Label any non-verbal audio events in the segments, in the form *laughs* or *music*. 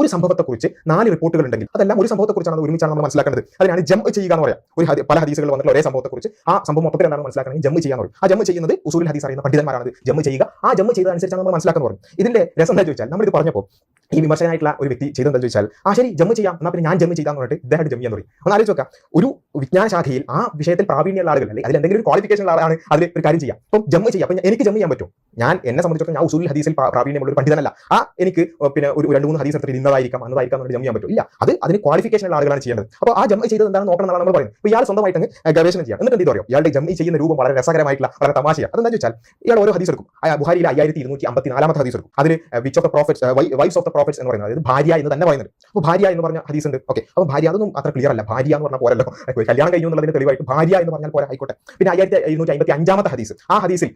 ഒരു സംഭവത്തെക്കുറിച്ച് നാല് റിപ്പോർട്ടുകൾ ഉണ്ടെങ്കിൽ അതെല്ലാം ഒരു സംഭവത്തെക്കുറിച്ചാണ് ഒരുമിച്ചാണ് നമ്മൾ മനസ്സിലാക്കേണ്ടത്. അതിനാണ് ജം ചെയ്യുക എന്ന് പറയാം. ഒരു പല ഹദീസുകൾ വന്നിട്ടുള്ള ഒരേ സംഭവത്തെക്കുറിച്ച് ആ സംഭവം മൊത്തത്തിൽ എന്താണ് മനസ്സിലാക്കണമെങ്കിൽ ജം ചെയ്യാന്ന് പറയും. ആ ജം ചെയ്യുന്നത് ഉസൂൽ ഹദീസ് അറിയുന്ന പണ്ഡിതന്മാരാണ്. ജം ചെയ്യുക. ആ ജം ചെയ്തതനുസരിച്ചാണ് നമ്മൾ മനസ്സിലാക്കുന്നത് ഇതിന്റെ രസം എന്താ ചോദിച്ചാൽ നമ്മൾ ഇത് പറഞ്ഞപ്പോൾ ഈ വിമർശനായിട്ടുള്ള ഒരു വ്യക്തി ചെയ്തെന്താ ചോദിച്ചാൽ ആ ശരി ജമ്മ് ചെയ്യാം. എന്നാൽ പിന്നെ ഞാൻ ജമ്മ് ചെയ്താന്ന് പറഞ്ഞിട്ട് ഇദ്ദേഹം ജമ്മ് ചെയ്യാൻ തുടങ്ങി ഒന്ന് ആലോചിച്ച് നോക്കാം ഒരു വിജ്ഞാന ശാഖയിൽ ആ വിഷയത്തിൽ പ്രാവീണ്യമുള്ള ആളുകൾ അല്ലെങ്കിൽ അതിൽ എന്തെങ്കിലും ഒരു ക്വാളിഫിക്കേഷൻ ഉള്ള ആളാണ് അതിൽ ഒരു കാര്യം ചെയ്യാം. അപ്പം ജമ്മ് ചെയ്യാം. അപ്പം എനിക്ക് ജമ്മ് ചെയ്യാൻ പറ്റും ഞാൻ എന്നെ സംബന്ധിച്ചിടത്തോളം ഞാൻ ഉസൂൽ ഹദീസിൽ പ്രാവീണ്യമുള്ള ഒരു പണ്ഡിതനല്ല. ആ എനിക്ക് പിന്നെ ഒരു രണ്ട് മൂന്ന് ഹദീസ് എടുത്തിട്ട് ഇന്നതായിരിക്കാം അന്നതായിരിക്കാം എന്ന് ജമ്മ് ചെയ്യാൻ പറ്റും ഇല്ല. അത് അതിന് ക്വാളിഫിക്കേഷൻ ഉള്ള ആളുകളാണ് ചെയ്യേണ്ടത്. അപ്പോൾ ആ ജമ്മ് ചെയ്തത് എന്താണ് നോക്കണം എന്നാണ് നമ്മൾ പറയുന്നത്. ഇയാൾ സ്വന്തമായിട്ട് ഗവേഷണം ചെയ്യാം. എന്നിട്ട് എന്ത് പറയും ഇയാളുടെ ജമ്മ് ചെയ്യുന്ന രൂപം വളരെ രസകരമായിട്ടുള്ള വളരെ തമാശയാണ് അതെന്താ ചോദിച്ചാൽ ഇയാൾ ഓരോ ഹദീസ് എടുക്കും. ബുഹാരിയിൽ അയ്യായിരത്തി ഇരുന്നൂറ്റി അമ്പത്തി നാലാമത്തെ ഹദീസ് എടുക്കും. അതിൽ which of the prophet wives of the prophets എന്ന് പറയുന്നത്. അതായത് ഭാര്യ എന്ന് തന്നെ പറയുന്നത്. അപ്പോൾ ഭാര്യ എന്ന് പറഞ്ഞ ഹദീസ് ഉണ്ട്. ഓക്കെ അപ്പോൾ ഭാര്യ അതൊന്നും അത്ര ക്ലിയർ അല്ല. ഭാര്യ എന്ന് പറഞ്ഞാൽ പോരല്ലോ. കല്യാണം കഴിഞ്ഞു എന്നുള്ളതിന് തെളിവായിട്ട് ഭാര്യ എന്ന് പറഞ്ഞാൽ പോരാ ആയിക്കോട്ടെ. പിന്നെ അയ്യായിരത്തി ഇരുന്നൂറ്റി അമ്പത്തി അഞ്ചാമത്തെ ഹദീസ്. ആ ഹദീസിൽ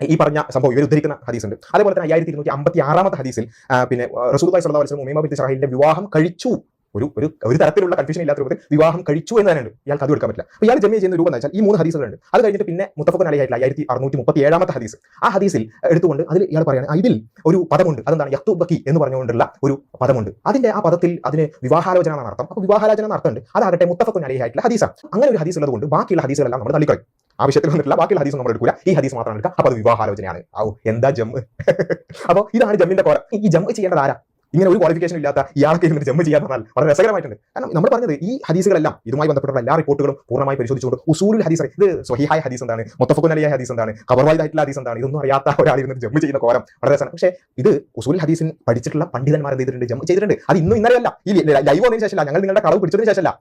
ഈ പറഞ്ഞ സംഭവം ഇവർ ഉദ്ധരിക്കുന്ന ഹദീസ് ഉണ്ട്. അതേപോലെ തന്നെ അയ്യായിരത്തി ഇരുന്നൂറ്റി അമ്പത്തി ആറാമത്തെ ഹദീസിൽ പിന്നെ റസൂൽ സല്ലല്ലാഹു അലൈഹി വസല്ലം ഉമൈമ വിവാഹം കഴിച്ചു. ഒരു ഒരു ഒരു തരത്തിലുള്ള കൺഫ്യൂഷൻ ഇല്ലാത്ത രൂപത്തിൽ വിവാഹം കഴിച്ചു എന്ന് തന്നെയുണ്ട്. ഇയാൾ അത് എടുക്കാൻ പറ്റില്ല. അപ്പോൾ ഇയാൾ ജമ്മിയ ചെയ്യുന്ന രൂപം എന്ന് വെച്ചാൽ ഈ മൂന്ന് ഹദീസുകളുണ്ട് അത് കഴിഞ്ഞിട്ട് പിന്നെ മുത്തഫക്കൻ അലി ആയിട്ടുള്ള അറുന്നൂറ്റി മുപ്പത്തി ഏഴാമത്തെ ഹദീസ്. ആ ഹദീസിൽ എടുത്തുകൊണ്ട് അതിൽ ഇയാൾ പറയാണ് ഇതിൽ ഒരു പദമുണ്ട്. അതെന്താണ്? യക്തുബക്കി എന്ന് പറഞ്ഞുകൊണ്ടുള്ള ഒരു പദമുണ്ട്. അതിന്റെ ആ പദത്തിൽ അതിന് വിവാഹാലോചന എന്നാണ് അർത്ഥം. അപ്പോൾ വിവാഹാലോചന എന്ന അർത്ഥമുണ്ട്. അതാകട്ടെ മുത്തഫക്കൻ അലി ആയിട്ടുള്ള ഹദീസാണ്. അങ്ങനെ ഒരു ഹദീസ് ഉള്ളതുകൊണ്ട് ബാക്കിയുള്ള ഹദീസുകളെല്ലാം നമ്മൾ തള്ളിക്കളയും. ആവശ്യത്തിൽ വന്നിട്ടില്ല ബാക്കിയുള്ള ഹദീസ് നമ്മൾ എടുക്കില്ല ഈ ഹദീസ് മാത്രം എടുക്കുക. അപ്പോൾ അത് വിവാഹാലോചനയാണ്. ഓ എന്താ ജമ്മ്? *laughs* അപ്പോൾ ഇതാണ് ജമ്മിന്റെ കോര ഈ ജമ്മ് ചെയ്യേണ്ടത് ആരാ? ഇങ്ങനെ ഒരു ക്വാളിഫിക്കേഷൻ ഇല്ലാത്ത ഇയാൾക്ക് ഇരുന്നിട്ട് ജമ്മ് ചെയ്യാൻ പറഞ്ഞാൽ വളരെ രസകരമായിട്ടുണ്ട്. കാരണം നമ്മൾ പറഞ്ഞത് ഈ ഹദീസുകളെല്ലാം ഇതുമായി ബന്ധപ്പെട്ടുള്ള എല്ലാ റിപ്പോർട്ടുകളും പൂർണമായി പരിശോധിച്ചുകൊണ്ട് ഉസൂലുൽ ഹദീസ് ഇത് സ്വഹിഹായ ഹദീസ് എന്താണ്? മുത്തഫക്കുൻ അലിയ ഹദീസ് എന്താണ്? കബർവായതായിട്ടുള്ള ഹദീസ് എന്താണ്? ഇതൊന്നും അറിയാത്ത ഒരാൾ ഇരുന്നിട്ട് ജമ്മ് ചെയ്യുന്ന കോരം വളരെ രസമാണ്. പക്ഷേ ഇത് ഉസൂൽ ഹദീസിൻ പഠിച്ചിട്ടുള്ള പണ്ഡിതന്മാർ എന്ത് ചെയ്തിട്ടുണ്ട്? ജമ്മ് ചെയ്തിട്ടുണ്ട്. അത് ഇന്നും ഇന്നലെയല്ല. ഈ ലൈവ് വന്നതിന് ശേഷമല്ല. ഞങ്ങൾ നിങ്ങളുടെ കളവ് പിടിച്ചതിന് ശേഷമല്ല.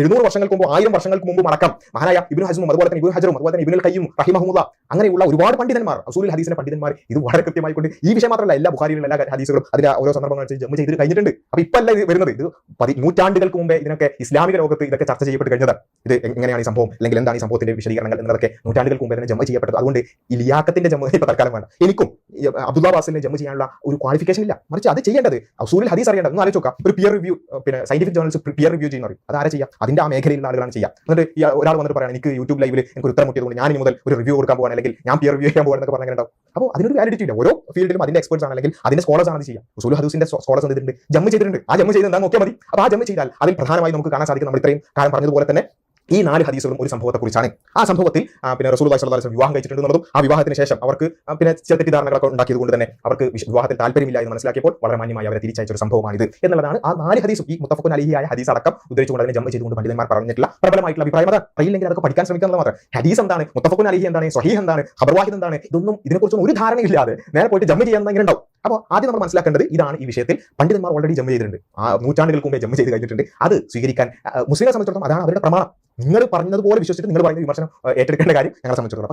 എഴുന്നൂറ് വർഷങ്ങൾക്ക് മുമ്പ് ആയിരം വർഷങ്ങൾക്ക് മുമ്പ് മടക്കം മഹാനായ ഇബിൻ ഹസ്മും അതുപോലെ തന്നെ ഇബിൻ ഹജറും അതുപോലെ തന്നെ ഇബിൻ കയ്യും റഹിമഹമുദ അങ്ങനെയുള്ള ഒരുപാട് പണ്ഡിതന്മാർ അസൂൽ ഹദീസിന്റെ പണ്ഡിതന്മാർ ഇത് വളരെ കൃത്യമായി കൊണ്ട് ഈ വിഷയം മാത്രമല്ല എല്ലാ ബുഹാരിയിലുള്ള എല്ലാ ഹദീസുകളും ഓരോ സന്ദർഭങ്ങൾ വെച്ച് ജമ്മു ചെയ്തിട്ട് കഴിഞ്ഞിട്ടുണ്ട്. അപ്പൊ ഇപ്പൊ അല്ല ഇത് വരുന്നത്. ഇത് പതി നൂറ്റാണ്ടുകൾക്ക് മുമ്പേ ഇതിനൊക്കെ ഇസ്ലാമിക ലോകത്ത് ഇതൊക്കെ ചർച്ച ചെയ്യപ്പെട്ട് കഴിഞ്ഞത് ഇത് എങ്ങനെയാണ് ഈ സംഭവം? അല്ലെങ്കിൽ എന്താണ് ഈ സംഭവത്തിന്റെ വിശദീകരണങ്ങൾ എന്നതൊക്കെ നൂറ്റാണ്ടുകൾക്ക് മുമ്പേ തന്നെ ജമ്മു ചെയ്യപ്പെട്ടത്. അതുകൊണ്ട് ഈ ലിയാക്കത്തിന്റെ ജമ്മ ഇപ്പൊ തൽക്കാലം വേണം എനിക്കും അബ്ദുള്ള ബാസിനെ ജമ്മു ചെയ്യാനുള്ള ഒരു ക്വാളിഫിക്കേഷൻ ഇല്ല. മറിച്ച് അത് ചെയ്യേണ്ടത്. അസൂലിൽ ഹദീസ് അറിയേണ്ടത്. ഒന്ന് ആലോചിച്ച് നോക്കാം. ഒരു പിയർ റിവ്യൂ പിന്നെ സയന്റിഫിക് ജേർണൽസ് പിയർ റിവ്യൂ ചെയ്യുന്ന പറയും അത് ആരാ ചെയ്യാം അതിന്റെ ആ മേഖലയിലുള്ള ആളുകളാണ് ചെയ്യാം എന്നിട്ട് ഒരാൾ വന്നിട്ട് പറയാം എനിക്ക് യൂട്യൂബ് ലൈവിൽ എനിക്ക് ഉത്തരം മുട്ടിയതുകൊണ്ട് ഞാൻ ഇനി മുതൽ ഒരു റിവ്യൂ കൊടുക്കാൻ പോകാൻ അല്ലെങ്കിൽ ഞാൻ പിയർ റിവ്യൂ ചെയ്യാൻ പോകാൻ എന്നൊക്കെ ഉണ്ടാവും? അപ്പോൾ അതിനൊരു വാലിഡിറ്റി ഇല്ല. ഓരോ ഫീൽഡിലും അതിന്റെ എക്സ്പേർട്സ് ആണ് അല്ലെങ്കിൽ അതിന്റെ സ്കോളേഴ്സ് ആണ് ചെയ്യാം. ഉസൂൽ ഹദൂസിന്റെ സ്കോളേഴ്സ് എന്തിട്ടുണ്ട് ജമ്മ് ചെയ്തിട്ടുണ്ട്. ആ ജമ്മ് ചെയ്ത് എന്താ? നോക്കിയാൽ മതി. അപ്പോൾ ആ ജമ്മ് ചെയ്താൽ അതിൽ പ്രധാനമായി നമുക്ക് കാണാൻ സാധിക്കും നമ്മൾ ഇത്രയും കാലം പറഞ്ഞതുപോലെ തന്നെ ഈ നാല് ഹദീസുകളും ഒരു സംഭവത്തെക്കുറിച്ചാണ്. ആ സംഭവത്തിൽ പിന്നെ റസൂൽ വസ്ലം വിവാഹം കഴിച്ചിട്ടുണ്ടെന്നുള്ളതും ആ വിവാഹത്തിന് ശേഷം അവർക്ക് പിന്നെ ചില തെറ്റിദ്ധാരണകളൊക്കെ ഉണ്ടാക്കിയത് കൊണ്ട് തന്നെ അവർക്ക് വിവാഹത്തിൽ താല്പര്യമില്ല എന്ന് മനസ്സിലാക്കിയപ്പോൾ വളരെ മാന്യമായി അവരെ തിരിച്ചയച്ച ഒരു സംഭവമാണിത്. എന്നുള്ളതാണ് ആ നാല് ഹദീസും. ഈ മുത്തഫക്കുൻ അലിഹിയായ ഹദീസ് അടക്കം ഉദ്ധരിച്ചുകൊണ്ട് അതിനെ ജമ്മ ചെയ്തുകൊണ്ട് പണ്ഡിതന്മാർ പറഞ്ഞിട്ടുള്ള പ്രബലമായിട്ടുള്ള അഭിപ്രായം അതാണ് അറിയില്ലെങ്കിൽ അതൊക്കെ പഠിക്കാൻ ശ്രമിക്കുന്നത് മാത്രം. ഹദീസ് എന്താണ്? മുത്തഫക്കുൻ അലിഹി എന്താണ്? സ്വഹീഹ് എന്താണ്? ഖബർവാഹിദ് എന്താണ്? ഇതൊന്നും ഇതിനെക്കുറിച്ചൊന്നും ഒരു ധാരണയില്ലാതെ നേരെ പോയിട്ട് ജമ്മ ചെയ്യാൻ ഇങ്ങനെ ഉണ്ടാവും. അപ്പോൾ ആദ്യം നമ്മൾ മനസ്സിലാക്കേണ്ടത് ഇതാണ് ഈ വിഷയത്തിൽ പണ്ഡിതന്മാർ ഓൾറെഡി ജമ്മ ചെയ്തിട്ടുണ്ട്. ആ നൂറ്റാണ്ടുകൾക്ക് മുമ്പേ ജമ്മ ചെയ്ത് കഴിഞ്ഞിട്ടുണ്ട്. അത് സ്വീകരിക്കാൻ മുസ്ലിം സംബന്ധിച്ചിടത്തോളം അതാണ് അവരുടെ പ്രമാണം. നിങ്ങൾ പറഞ്ഞതുപോലെ വിശ്വസിച്ചിട്ട് നിങ്ങൾ പറയുന്ന വിമർശനം ഏറ്റെടുക്കേണ്ട കാര്യം ഞങ്ങളെ സംബന്ധിച്ചിടത്തോളം.